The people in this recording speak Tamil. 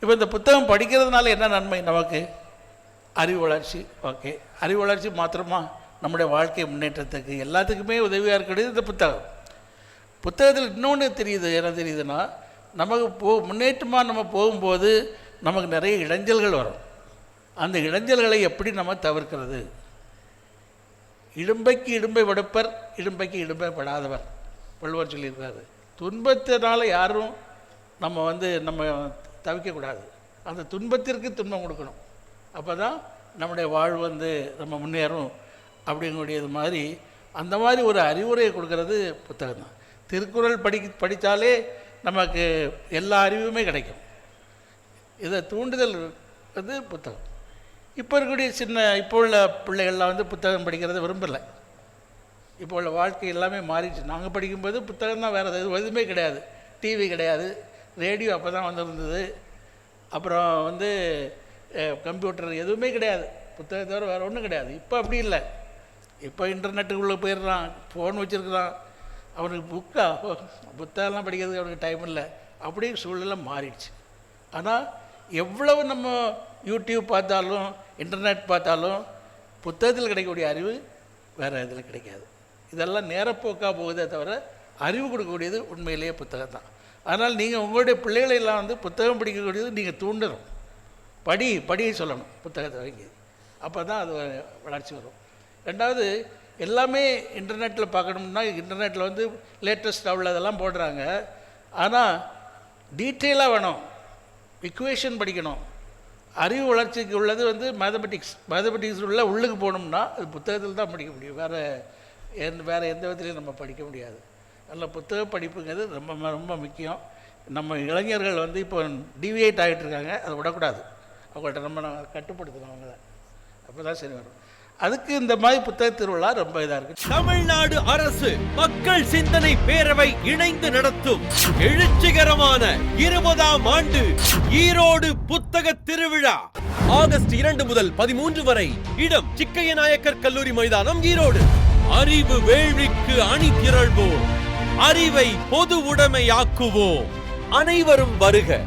இப்போ இந்த புத்தகம் படிக்கிறதுனால என்ன நன்மை நமக்கு? அறிவு வளர்ச்சி. ஓகே. அறிவு வளர்ச்சி மாத்திரமா நம்முடைய வாழ்க்கை முன்னேற்றத்துக்கு எல்லாத்துக்குமே உதவியாக இருக்கிறது இந்த புத்தகம். புத்தகத்தில் இன்னொன்று தெரியுது என்ன தெரியுதுன்னா நமக்கு போ முன்னேற்றமாக நம்ம போகும்போது நமக்கு நிறைய இடைஞ்சல்கள் வரும். அந்த இடைஞ்சல்களை எப்படி நம்ம தவிர்க்கிறது? இடும்பைக்கு இடும்பை விடுப்பர் இடும்பைக்கு இடும்பை படாதவர். வள்ளுவர் சொல்லியிருக்காரு. துன்பத்தினால் யாரும் நம்ம வந்து நம்ம தவிக்கக்கூடாது. அந்த துன்பத்திற்கு துன்பம் கொடுக்கணும். அப்போ தான் நம்முடைய வாழ்வு வந்து நம்ம முன்னேறும் அப்படிங்கக்கூடியது மாதிரி அந்த மாதிரி ஒரு அறிவுரையை கொடுக்கறது புத்தகம் தான். திருக்குறள் படி படித்தாலே நமக்கு எல்லா அறிவுமே கிடைக்கும். இதை தூண்டுதல் வந்து புத்தகம். இப்போ இருக்கக்கூடிய சின்ன இப்போ உள்ள பிள்ளைகள்லாம் வந்து புத்தகம் படிக்கிறத விரும்பலை. இப்போ உள்ள வாழ்க்கை எல்லாமே மாறிடுச்சு. நாங்கள் படிக்கும்போது புத்தகம் தான் வேறு எதுவுமே கிடையாது. டிவி கிடையாது. ரேடியோ அப்போ தான் வந்திருந்தது. அப்புறம் வந்து கம்ப்யூட்டர் எதுவுமே கிடையாது. புத்தகத்தை தவிர வேறு ஒன்றும் கிடையாது. இப்போ அப்படி இல்லை. இப்போ இன்டர்நெட்டுக்குள்ளே போயிடுறான். ஃபோன் வச்சுருக்குறான். அவனுக்கு புக்கா புத்தகம்லாம் படிக்கிறதுக்கு அவனுக்கு டைம் இல்லை. அப்படியே சூழ்நிலை மாறிடுச்சு. ஆனால் எவ்வளவு நம்ம யூடியூப் பார்த்தாலும் இன்டர்நெட் பார்த்தாலும் புத்தகத்தில் கிடைக்கக்கூடிய அறிவு வேறு இதில் கிடைக்காது. இதெல்லாம் நேரப்போக்காக போகுதே தவிர அறிவு கொடுக்கக்கூடியது உண்மையிலேயே புத்தகம் தான் அதனால் நீங்கள் உங்களுடைய பிள்ளைகளை எல்லாம் வந்து புத்தகம் படிக்கக்கூடியது நீங்கள் தூண்டணும். படி படியை சொல்லணும் புத்தகத்தை வாங்கி. அப்போ தான் அது வளர்ச்சி வரும். ரெண்டாவது எல்லாமே இன்டர்நெட்டில் பார்க்கணும்னா இன்டர்நெட்டில் வந்து லேட்டஸ்ட் அதெல்லாம் போடுறாங்க. ஆனால் டீட்டெயிலாக வேணும். இக்குவேஷன் படிக்கணும். அறிவு வளர்ச்சிக்கு உள்ளது வந்து மேத்தமெட்டிக்ஸ் மேத்தமெட்டிக்ஸ் உள்ள உள்ளுக்கு போகணும்னா அது புத்தகத்தில் தான் படிக்க முடியும். வேறு எந்த வேறு எந்த விதத்துலையும் நம்ம படிக்க முடியாது. நல்ல புத்தக படிப்புங்கிறது ரொம்ப ரொம்ப முக்கியம். நம்ம இளைஞர்கள் வந்து இப்போ டிவியேட் ஆகிட்டு இருக்காங்க. அதை விடக்கூடாது. அவங்கள்ட்ட நம்ம நான் கட்டுப்படுத்தணும் அவங்கள. அப்போ தான் சரி வரும். அதுக்கு இந்த மாதிரி புத்தக திருவிழா ரொம்ப இதாக இருக்குது தமிழ்நாடு அரசு மக்கள் சிந்தனை பேரவை இணைந்து நடத்தும் எழுச்சிகரமான இருபதாம் ஆண்டு ஈரோடு புத்தக திருவிழா. ஆகஸ்ட் இரண்டு முதல் பதிமூன்று வரை இடம் சிக்கைய நாயக்கர் கல்லூரி மைதானம் ஈரோடு. அறிவு வேள்விக்கு அணி திரள்வோம் அறிவை பொது உடைமையாக்குவோம். அனைவரும் வருக.